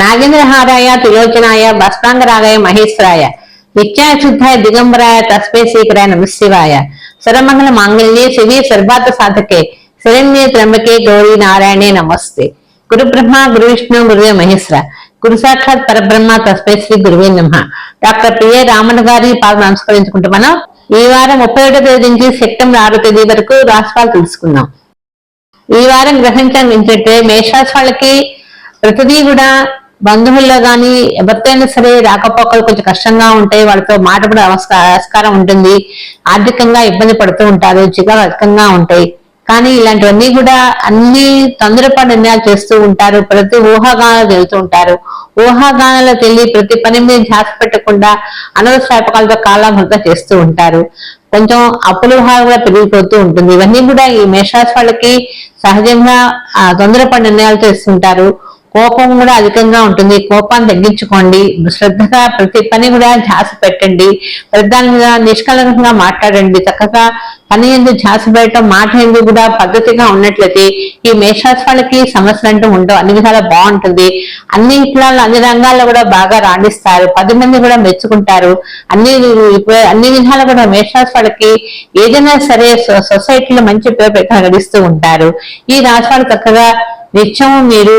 నాగేంద్రహారాయ త్రిలోచనాయ భస్మాంగరాగాయ మహేశ్వరాయ నిత్యాశుద్ధాయ దిగంబరాయ తస్మై శ్రీకరాయ నమశివాయ సరమంగళ మాంగళ్యే శివే సర్వార్థ సాధకే శరణ్యే త్రంబకే గౌరీ నారాయణే నమస్తే. గురు బ్రహ్మ గురు విష్ణు గురువే మహేశ్వర. గురు సాక్షాత్ పరబ్రహ్మ తస్మై శ్రీ గురువే నమ. డాక్టర్ పిఏ రామన్ గారి పాద నమస్కరించుకుంటూ మనం ఈ వారం ముప్పై ఒకటో తేదీ నుంచి సెప్టెంబర్ ఆరో తేదీ వరకు రాష్ట్రాలు తెలుసుకుందాం. ఈ వారం గ్రహించడం. ఏంటంటే మేషరాశి వాళ్ళకి ప్రతిదీ కూడా బంధువుల్లో కానీ ఎవరితోనైనా సరే రాకపోకలు కొంచెం కష్టంగా ఉంటాయి వాళ్ళతో మాట్లాడే ఆస్కారం ఉంటుంది. ఆర్థికంగా ఇబ్బంది పడుతూ ఉంటారు. చికాకు అధికంగా ఉంటాయి. కానీ ఇలాంటివన్నీ కూడా అన్ని తొందరపాటు నిర్ణయాలు చేస్తూ ఉంటారు. ప్రతి ఊహాగానాలు వెళ్తూ ఉంటారు. ఊహాగానాలకు తెలియ ప్రతి పని మీద ధ్యాస పెట్టకుండా అనవసరాపకాలతో కాలం వృధా చేస్తూ ఉంటారు. కొంచెం అప్పుల భావం కూడా పెరిగిపోతూ ఉంటుంది. ఇవన్నీ కూడా ఈ మేషరాశి వాళ్ళకి సహజంగా ఆ, తొందరపడి నిర్ణయాలు చేస్తుంటారు. కోపం కూడా అధికంగా ఉంటుంది. కోపాన్ని తగ్గించుకోండి. శ్రద్ధగా ప్రతి పని కూడా ధ్యాస పెట్టండి. ప్రధాని మీద నిష్కలంకంగా మాట్లాడండి. చక్కగా పని ఎందుకు ధ్యాస పెట్టడం మాట ఎందుకు కూడా పద్ధతిగా ఉన్నట్లయితే ఈ మేషరాశి వాళ్ళకి సమస్యలు అంటూ ఉండవు. అన్ని విధాలా బాగుంటుంది. అన్ని ఇట్లా అన్ని రంగాల్లో కూడా బాగా రాణిస్తారు. పది మంది కూడా మెచ్చుకుంటారు. అన్ని అన్ని విధాలు కూడా మేషరాశి వాళ్ళకి ఏదైనా సరే సొ- సొసైటీలో మంచి పేరు ప్రకటిస్తూ ఉంటారు. ఈ రాశి వాళ్ళు చక్కగా నిత్యం మీరు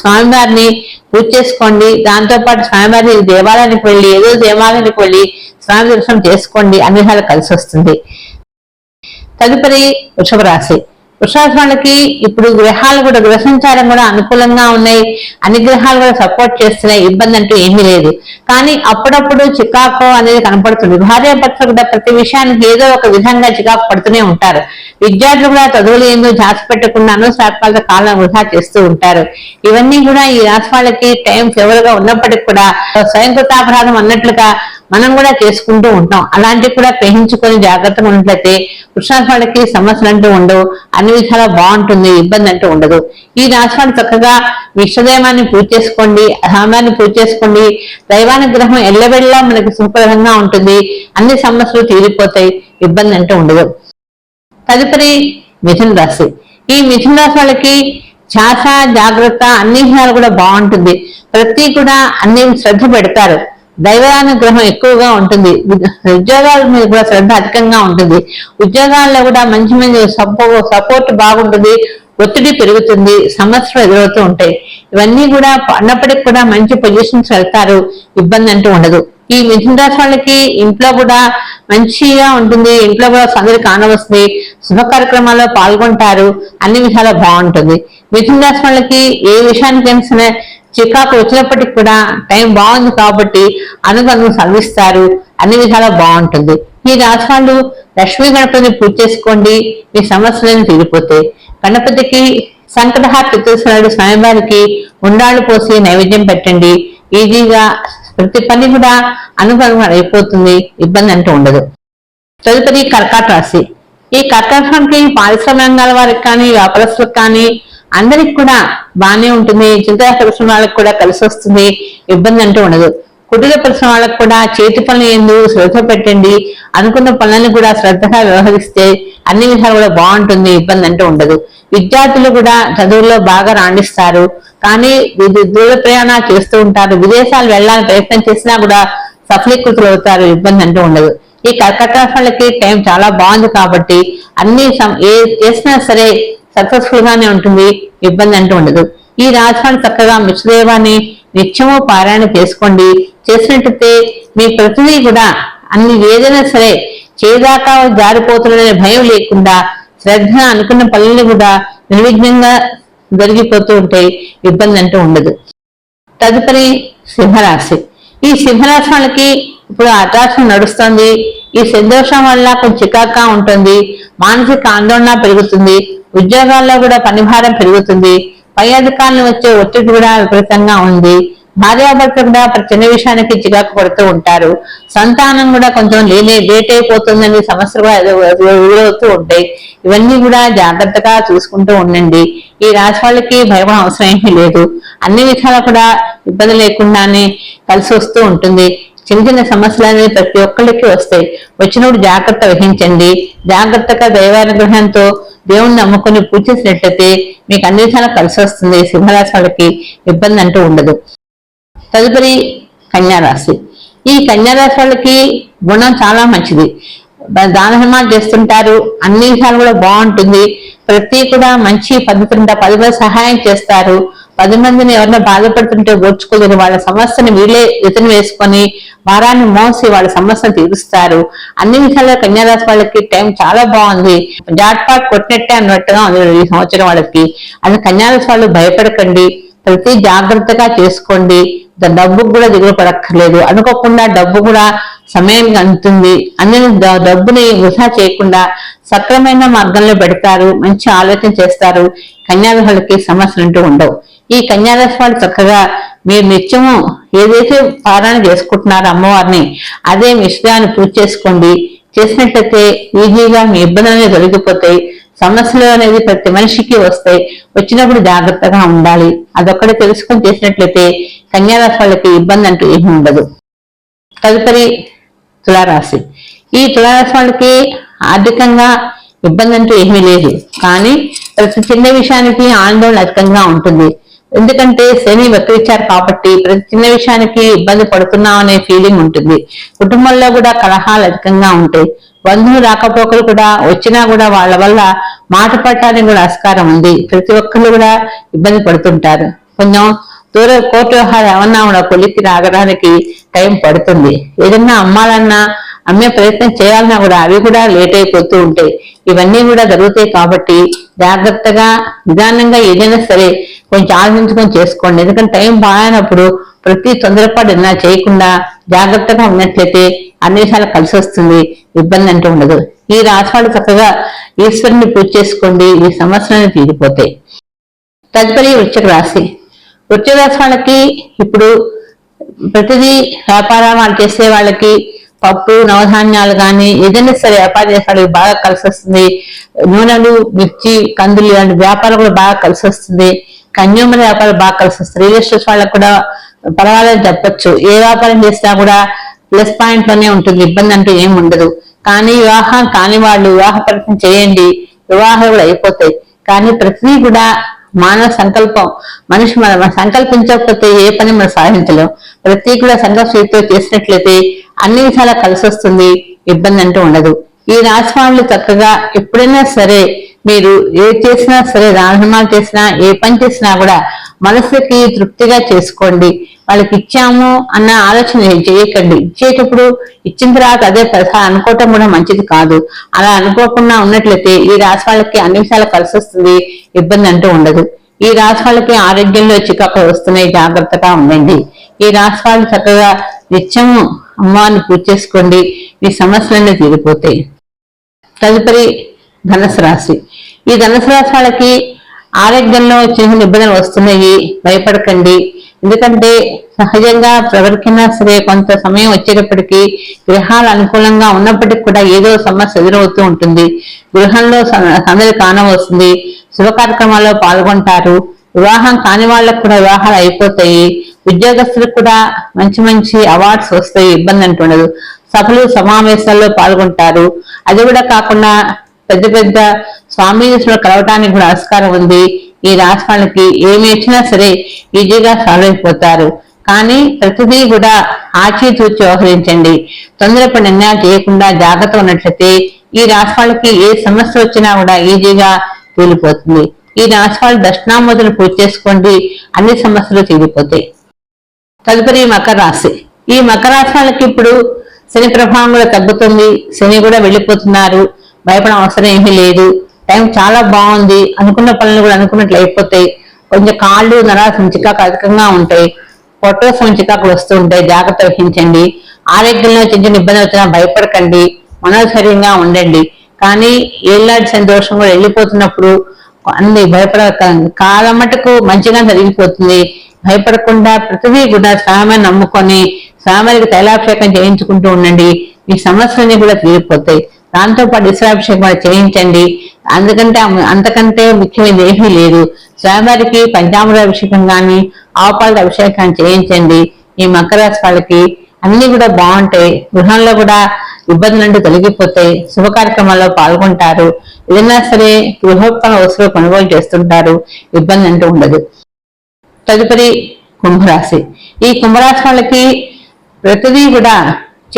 స్వామివారిని పూజ చేసుకోండి. దాంతో పాటు స్వామివారి దేవాలయానికి వెళ్ళి ఏదో దేవాలయానికి వెళ్ళి స్వామి దర్శనం చేసుకోండి. అన్ని విధాలు కలిసి వస్తుంది. తదుపరి వృషభ రాశి. వృషభ వాళ్ళకి ఇప్పుడు గ్రహాలు కూడా గ్రహ సంచారం కూడా అనుకూలంగా ఉన్నాయి. అన్ని గ్రహాలు కూడా సపోర్ట్ చేస్తున్నాయి. ఇబ్బంది అంటూ ఏమీ లేదు. కానీ అప్పుడప్పుడు చికాకు అనేది కనపడుతుంది. భార్య కూడా ప్రతి విషయానికి ఏదో ఒక విధంగా చికాకు పడుతూనే ఉంటారు. విద్యార్థులు కూడా చదువులు ఏందో జాతి పెట్టకుండా శాఖ కాలం వృధా చేస్తూ ఉంటారు. ఇవన్నీ కూడా ఈ రాశి వాళ్ళకి టైం ఫేవర్గా ఉన్నప్పటికీ కూడా స్వయంకృతాపరాధం అన్నట్లుగా మనం కూడా చేసుకుంటూ ఉంటాం. అలాంటివి కూడా పెంచుకొని జాగ్రత్తగా ఉన్నట్లయితే వృషాల సమస్యలు అంటూ ఉండవు. అన్ని విధాలా బాగుంటుంది ఇబ్బంది అంటూ ఉండదు. ఈ రాశివాడు చక్కగా విశ్వదైవాన్ని పూజ చేసుకోండి సామాన్ని పూజ చేసుకోండి. దైవానుగ్రహం ఎల్లవెళ్ళా మనకి సుఖప్రదంగా ఉంటుంది. అన్ని సమస్యలు తీరిపోతాయి ఇబ్బంది అంటూ ఉండదు. తదుపరి మిథున రాశి. ఈ మిథున రాశి వాళ్ళకి ఛాస జాగ్రత్త అన్ని విషయాలు కూడా బాగుంటుంది. ప్రతి కూడా అన్ని శ్రద్ధ పెడతారు. దైవానుగ్రహం ఎక్కువగా ఉంటుంది. ఉద్యోగాల మీద కూడా శ్రద్ధ అధికంగా ఉంటుంది. ఉద్యోగాల్లో కూడా మంచి మంచి సపోర్ట్ బాగుంటుంది. ఒత్తిడి పెరుగుతుంది. సమస్యలు ఎదురవుతూ ఉంటాయి. ఇవన్నీ కూడా అన్నప్పటికి కూడా మంచి పొజిషన్స్ వెళ్తారు. ఇబ్బంది అంటూ ఉండదు. ఈ మిథున రాశి వాళ్ళకి ఇంట్లో కూడా మంచిగా ఉంటుంది. ఇంట్లో కూడా సందడి కానవస్తుంది. శుభ కార్యక్రమాల్లో పాల్గొంటారు. అన్ని విధాలు బాగుంటుంది. మిథున రాశి వాళ్ళకి ఏ విషయానికి సరే చికాకు వచ్చినప్పటికి కూడా టైం బాగుంది కాబట్టి అనుగను సాధిస్తారు. అన్ని విధాలా బాగుంటుంది. ఈ రాశి వాళ్ళు లక్ష్మీ గణపతిని పూజ చేసుకోండి. మీ సమస్యలను తీరిపోతాయి. గణపతికి సంకటహార చతుర్శనాడు స్వామివారికి ఉండాళ్ళు పోసి నైవేద్యం పెట్టండి. ఈజీగా ప్రతి పని కూడా అనుభవం అయిపోతుంది. ఇబ్బంది అంటూ ఉండదు. తదుపరి కర్కాట రాశి. ఈ కర్కాట పారిశ్రామిక రంగాల వారికి కానీ వ్యాపారస్తులకు కానీ అందరికి కూడా బాగానే ఉంటుంది. చిత్ర పరిశ్రమ వాళ్ళకి కూడా కలిసి వస్తుంది. ఇబ్బంది అంటూ ఉండదు. కుటీర పరిశ్రమ వాళ్ళకి కూడా చేతి పనులు ఎందు శ్రద్ధ పెట్టండి. అనుకున్న పనులను కూడా శ్రద్ధగా వ్యవహరిస్తే అన్ని విధాలు కూడా బాగుంటుంది. ఇబ్బంది అంటూ ఉండదు. విద్యార్థులు కూడా చదువుల్లో బాగా రాణిస్తారు. కానీ దూర ప్రయాణాలు చేస్తూ ఉంటారు. విదేశాలు వెళ్ళాలని ప్రయత్నం చేసినా కూడా సఫలీకృతులు అవుతారు. ఇబ్బంది అంటూ ఉండదు. ఈ కర్కట టైం చాలా బాగుంది కాబట్టి అన్ని సం- ఏ చేసినా సరే సక్సెస్ఫుల్ గానే ఉంటుంది ఇబ్బంది అంటూ ఉండదు. ఈ రాజవాణి చక్కగా మిశ్రదేవాన్ని నిత్యము పారాయణ చేసుకోండి. చేసినట్టయితే మీ ప్రతిదీ కూడా అన్ని ఏదైనా సరే చేదాకా జారిపోతున్నదనే భయం లేకుండా శ్రద్ధ అనుకున్న పనులు కూడా నిర్విఘ్నంగా జరిగిపోతూ ఉంటాయి ఇబ్బంది అంటూ ఉండదు. తదుపరి సింహరాశి. ఈ సింహరాశి వాళ్ళకి ఇప్పుడు ఆకాశం నడుస్తుంది. ఈ సంతోషం వల్ల కొంచెం చికాకా ఉంటుంది. మానసిక ఆందోళన పెరుగుతుంది. ఉద్యోగాల్లో కూడా పనిభారం పెరుగుతుంది. పై అధికారులు వచ్చే ఒత్తిడి కూడా విపరీతంగా ఉంది. భార్యాభర్త కూడా చిన్న విషయానికి చికాకు పడుతూ ఉంటారు. సంతానం కూడా కొంచెం లేనే లేట్ అయిపోతుందని సమస్యలు కూడా ఎదురవుతూ ఉంటాయి. ఇవన్నీ కూడా జాగ్రత్తగా చూసుకుంటూ ఉండండి. ఈ రాశి వాళ్ళకి భయం అవసరం ఏమీ లేదు. అన్ని విధాలా కూడా ఇబ్బంది లేకుండానే కలిసి వస్తూ ఉంటుంది. చిన్న చిన్న సమస్యలు అనేవి ప్రతి ఒక్కరికి వస్తాయి. వచ్చినప్పుడు జాగ్రత్త వహించండి. జాగ్రత్తగా దైవానుగ్రహంతో దేవుణ్ణి నమ్ముకుని పూజ చేసినట్లయితే మీకు అన్ని విధాలు కలిసి వస్తుంది. సింహరాశి వాళ్ళకి ఇబ్బంది అంటూ ఉండదు. తదుపరి కన్యారాశి. ఈ కన్యారాశి వాళ్ళకి గుణం చాలా మంచిది. బ- దాన ధర్మాలు చేస్తుంటారు. అన్ని విషయాలు కూడా బాగుంటుంది. ప్రతి కూడా మంచి పద్ధతి ఉంటా పది మంది సహాయం చేస్తారు. పది మందిని ఎవరైనా బాధపడుతుంటే ఓర్చుకోలేరు వాళ్ళ సమస్యని వీళ్ళే ఇతను వేసుకొని వారాన్ని మోసి వాళ్ళ సమస్యను తీరుస్తారు. అన్ని విషయాల్లో కన్యారాశి వాళ్ళకి టైం చాలా బాగుంది. జాట్ పాట్ కొట్టినట్టే అన్నట్టుగా ఉంది ఈ సంవత్సరం వాళ్ళకి. అది కన్యారాశి వాళ్ళు భయపడకండి. ప్రతి జాగ్రత్తగా చేసుకోండి. డబ్బుకు కూడా దిగులు పడక్కర్లేదు. అనుకోకుండా డబ్బు కూడా సమయానికి అందుతుంది. అన్ని డబ్బుని వృధా చేయకుండా సక్రమైన మార్గంలో పెడతారు. మంచి ఆలోచన చేస్తారు. కన్యారాశులకి సమస్యలు అంటూ ఉండవు. ఈ కన్యారాశి వాళ్ళు చక్కగా మీరు నిత్యము ఏదైతే పారాయణ చేసుకుంటున్నారో అమ్మవారిని అదే మిశ్రాన్ని పూజ చేసుకోండి. చేసినట్లయితే ఈజీగా మీ ఇబ్బందులు తొలగిపోతాయి. సమస్యలు అనేది ప్రతి మనిషికి వస్తాయి. వచ్చినప్పుడు జాగ్రత్తగా ఉండాలి. అదొక్కడే తెలుసుకొని చేసినట్లయితే కన్యారాశి వాళ్ళకి ఇబ్బంది అంటూ ఏమీ ఉండదు. తదుపరి తులారాశి. ఈ తులారాశి వాళ్ళకి ఆర్థికంగా ఇబ్బంది అంటూ ఏమీ లేదు. కానీ ప్రతి చిన్న విషయానికి ఆందోళన అధికంగా ఉంటుంది. ఎందుకంటే శని వక్రించారు కాబట్టి ప్రతి చిన్న విషయానికి ఇబ్బంది పడుతున్నాం అనే ఫీలింగ్ ఉంటుంది. కుటుంబంలో కూడా కలహాలు అధికంగా ఉంటాయి. బంధువులు రాకపోకలు కూడా వచ్చినా కూడా వాళ్ళ వల్ల మాట పట్టడానికి కూడా ఆస్కారం ఉంది. ప్రతి ఒక్కరు కూడా ఇబ్బంది పడుతుంటారు. కొంచెం దూర కోర్టు వ్యవహారం ఏమన్నా కూడా కొలిక్కి రాగడానికి టైం పడుతుంది. ఏదన్నా అమ్మాలన్నా అమ్మే ప్రయత్నం చేయాలన్నా కూడా అవి కూడా లేట్ అయిపోతూ ఉంటాయి. ఇవన్నీ కూడా జరుగుతాయి కాబట్టి జాగ్రత్తగా నిదానంగా ఏదైనా సరే కొంచెం ఆలోచించుకొని చేసుకోండి. ఎందుకంటే టైం బాగానప్పుడు ప్రతి తొందరపాటు ఏదైనా చేయకుండా జాగ్రత్తగా ఉన్నట్లయితే అన్ని విషయాలు కలిసి వస్తుంది. ఇబ్బంది అంటూ ఉండదు. ఈ రాశాలు చక్కగా ఈశ్వరుని పూజ చేసుకోండి. ఈ సమస్యలను తీరిపోతాయి. తదుపరి వృశ్చిక రాశి. వృశ్చిక రాశి వాళ్ళకి ఇప్పుడు ప్రతిదీ వ్యాపారాలు చేసే వాళ్ళకి పప్పు నవధాన్యాలు కానీ ఏదైనా సరే వ్యాపారం చేసేవాళ్ళకి బాగా కలిసి వస్తుంది నూనెలు మిర్చి కందులు ఇలాంటి వ్యాపారం కూడా బాగా కలిసి వస్తుంది కన్యూమర్ వ్యాపారం బాగా కలిసి వస్తుంది రియల్ ఎస్టేట్ వాళ్ళకి కూడా పర్వాలేదు చెప్పొచ్చు. ఏ వ్యాపారం చేసినా కూడా ప్లస్ పాయింట్లోనే ఉంటుంది. ఇబ్బంది అంటూ ఏమి ఉండదు. కానీ వివాహం కాని వాళ్ళు వివాహ ప్రయత్నం చేయండి. వివాహాలు కూడా అయిపోతాయి. కానీ ప్రతిదీ కూడా మానవ సంకల్పం. మనిషి మన సంకల్పించకపోతే ఏ పని మనం సాధించలేం. ప్రతి కూడా సంకల్పంతో చేసినట్లయితే అన్ని విధాలా కలిసి వస్తుంది ఇబ్బంది అంటూ ఉండదు. ఈ రాశి చక్కగా ఎప్పుడైనా సరే మీరు ఏ చేసినా సరే దానధర్మాలు చేసినా ఏ పని చేసినా కూడా మనసుకి తృప్తిగా చేసుకోండి. వాళ్ళకి ఇచ్చాము అన్న ఆలోచన చేయకండి. ఇచ్చేటప్పుడు ఇచ్చిన తర్వాత అదే ప్రసా అనుకోవటం కూడా మంచిది కాదు. అలా అనుకోకుండా ఉన్నట్లయితే ఈ రాశి వాళ్ళకి అన్ని విషయాలు కలిసి వస్తుంది ఇబ్బంది అంటూ ఉండదు. ఈ రాశి వాళ్ళకి ఆరోగ్యంలో చికాకులు వస్తున్నాయి జాగ్రత్తగా ఉండండి. ఈ రాశి వాళ్ళు చక్కగా నిత్యము అమ్మవారిని పూజ చేసుకోండి మీ సమస్యలన్నీ తీరిపోతాయి. తదుపరి ధనసు రాశి. ఈ ధనుసు రాశి వాళ్ళకి ఆరోగ్యంలో చిన్న ఇబ్బందులు వస్తున్నాయి. భయపడకండి. ఎందుకంటే సహజంగా ఎవరికైనా సరే కొంత సమయం వచ్చేటప్పటికీ గ్రహాలు అనుకూలంగా ఉన్నప్పటికీ కూడా ఏదో సమస్య ఎదురవుతూ ఉంటుంది. గృహంలో స- సందడి కానం వస్తుంది శుభ కార్యక్రమాల్లో పాల్గొంటారు. వివాహం కాని వాళ్ళకు కూడా వివాహాలు అయిపోతాయి. ఉద్యోగస్తులకు కూడా మంచి మంచి అవార్డ్స్ వస్తాయి. ఇబ్బంది అంటుండదు సభలు సమావేశాల్లో పాల్గొంటారు. అది కూడా కాకుండా పెద్ద పెద్ద స్వామీజీలో కలవటానికి కూడా ఆస్కారం ఉంది. ఈ రాశి వాళ్ళకి ఏమి ఇచ్చినా సరే ఈజీగా సాల్వ్ అయిపోతారు. కానీ ప్రతిదీ కూడా ఆచితూచి వ్యవహరించండి. తొందరపడి నిర్ణయాలు చేయకుండా జాగ్రత్త ఉన్నట్లయితే ఈ రాశి వాళ్ళకి ఏ సమస్య వచ్చినా కూడా ఈజీగా తూలిపోతుంది. ఈ రాశి వాళ్ళు దక్షిణామూర్తిని పూజ చేసుకోండి. అన్ని సమస్యలు తీరిపోతాయి. తదుపరి మకర రాశి. ఈ మకర రాశి వాళ్ళకి ఇప్పుడు శని ప్రభావం కూడా తగ్గుతుంది. శని కూడా వెళ్ళిపోతున్నారు. భయపడ అవసరం ఏమీ లేదు. టైం చాలా బాగుంది. అనుకున్న పనులు కూడా అనుకున్నట్లు అయిపోతాయి. కొంచెం కాళ్ళు నరాసం చికాకు అధికంగా ఉంటాయి. పొట్టోసం చికాకులు వస్తూ ఉంటాయి. జాగ్రత్త వహించండి. ఆరోగ్యంలో చిన్న చిన్న ఇబ్బంది వచ్చినా భయపడకండి. మనోధైర్యంగా ఉండండి. కానీ ఏళ్ళాడి సంతోషం కూడా వెళ్ళిపోతున్నప్పుడు అన్ని భయపడక కాలం మటుకు మంచిగా జరిగిపోతుంది. భయపడకుండా ప్రతిదీ కూడా స్వామిని నమ్ముకొని స్వామికి తైలాభిషేకం చేయించుకుంటూ ఉండండి. మీ సమస్యలన్నీ కూడా తీరిపోతాయి. దాంతో పాటు కూడా చేయించండి. అందుకంటే అంతకంటే ముఖ్యమైనది ఏమీ లేదు. స్వామివారికి పంచామృత అభిషేకం కానీ ఆవుపాలతో అభిషేకం చేయించండి. ఈ మకర రాశి వాళ్ళకి అన్ని కూడా బాగుంటాయి గృహంలో కూడా ఇబ్బందులు అంటూ తొలగిపోతాయి శుభ కార్యక్రమాల్లో పాల్గొంటారు. ఏదైనా సరే గృహోత్పన్న వస్తువులు కొనుగోలు చేస్తుంటారు. ఇబ్బంది అంటూ ఉండదు. తదుపరి కుంభరాశి. ఈ కుంభరాశి వాళ్ళకి ప్రతిదీ కూడా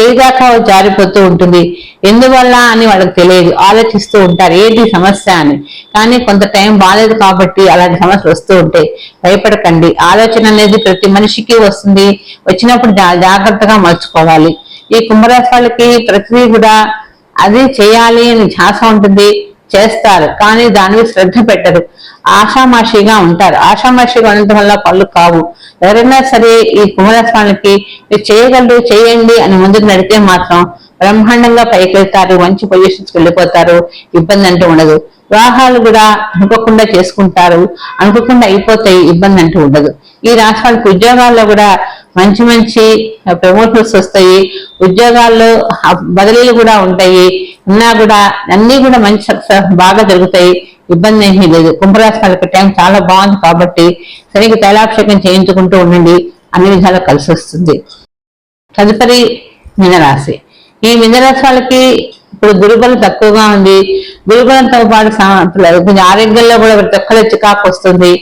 చేయిదాకా జారిపోతూ ఉంటుంది. ఎందువల్ల అని వాళ్ళకి తెలియదు. ఆలోచిస్తూ ఉంటారు. ఏది సమస్య అని. కానీ కొంత టైం బాగాలేదు కాబట్టి అలాంటి సమస్యలు వస్తూ ఉంటాయి. భయపడకండి. ఆలోచన అనేది ప్రతి మనిషికి వస్తుంది. వచ్చినప్పుడు జా- జాగ్రత్తగా మలుచుకోవాలి. ఈ కుంభరాశి వాళ్ళకి ప్రతిదీ కూడా అది చేయాలి అని ధ్యాస ఉంటుంది. చేస్తారు. కానీ దాని శ్రద్ధ పెట్టరు. ఆషామాషిగా ఉంటారు. ఆషామాషిగా ఉండటం వల్ల పళ్ళు కావు. ఎవరైనా సరే ఈ కుమారస్వామికి మీరు చేయగలరు చేయండి అని ముందుకు నడితే మాత్రం బ్రహ్మాండంగా పైకి వెళ్తారు మంచి పొజిషన్స్కి వెళ్ళిపోతారు ఇబ్బంది అంటూ ఉండదు. వివాహాలు కూడా అనుకోకుండా చేసుకుంటారు. అనుకోకుండా అయిపోతాయి ఇబ్బంది అంటూ ఉండదు. ఈ రాష్ట్రాలకు ఉద్యోగాల్లో కూడా మంచి మంచి ప్రమోషన్స్ వస్తాయి. ఉద్యోగాల్లో బదిలీలు కూడా ఉంటాయి. ఉన్నా కూడా అన్నీ కూడా మంచి బాగా జరుగుతాయి. ఇబ్బంది ఏమీ లేదు. కుంభరాశి వాళ్ళకి టైం చాలా బాగుంది కాబట్టి సరిగ్గా తైలాభిషేకం చేయించుకుంటూ ఉండండి. అన్ని విధాలు కలిసి వస్తుంది. తదుపరి మీనరాశి. ఈ మీనరాశి వాళ్ళకి ఇప్పుడు గురుబలం తక్కువగా ఉంది. గురుబలంతో పాటు కొంచెం ఆరోగ్యంలో కూడా ప్రతి ఒక్కరు చికాకు వస్తుంది.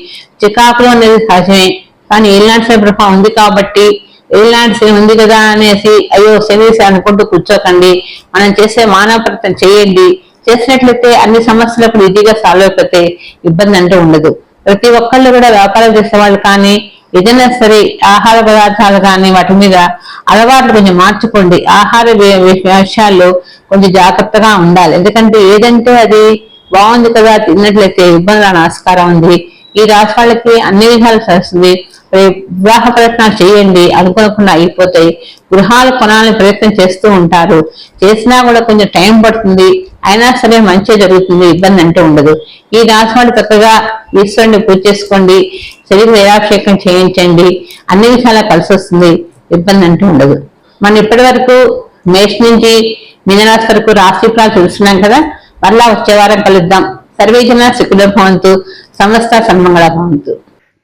చికాకులు అనేది సహజమే. కానీ ఏలాంటి శని ప్రభావం ఉంది కాబట్టి ఏలాంటి శని ఉంది కదా అనేసి అయ్యో శని అనుకుంటూ కూర్చోకండి. మనం చేసే మానవ ప్రయత్నం చేయండి. చేసినట్లయితే అన్ని సమస్యలకు ఈజీగా సాల్వ్ అయిపోతే ఇబ్బంది అంటూ ఉండదు. ప్రతి ఒక్కళ్ళు కూడా వ్యాపారం చేసేవాళ్ళు కానీ ఏదైనా సరే ఆహార పదార్థాలు కానీ వాటి మీద అలవాట్లు కొంచెం మార్చుకోండి. ఆహార విషయాల్లో కొంచెం జాగ్రత్తగా ఉండాలి. ఎందుకంటే ఏదంటే అది బాగుంది కదా తిన్నట్లయితే ఇబ్బంది ఆస్కారం ఉంది. ఈ రాశి వాళ్ళకి అన్ని విధాలు సరిస్తుంది. వివాహ ప్రయత్నాలు చేయండి అనుకోకుండా అయిపోతాయి గృహాలు కొనాలని ప్రయత్నం చేస్తూ ఉంటారు. చేసినా కూడా కొంచెం టైం పడుతుంది అయినా సరే మంచి జరుగుతుంది ఇబ్బంది అంటూ ఉండదు. ఈ రాశి చక్కగా ఈశ్వరుని పూజ చేసుకోండి శరీర వేరాభిషేకం చేయించండి అన్ని విషయాలు కలిసి వస్తుంది ఇబ్బంది అంటూ ఉండదు. మనం ఇప్పటి వరకు మేష్ నుంచి మీనరాశి వరకు రాశి ఫలాలు చూస్తున్నాం కదా మరలా వచ్చే వారం కలుద్దాం. సర్వేజన శుకుల భవంతు సమస్త సన్మంగళ భవంతు.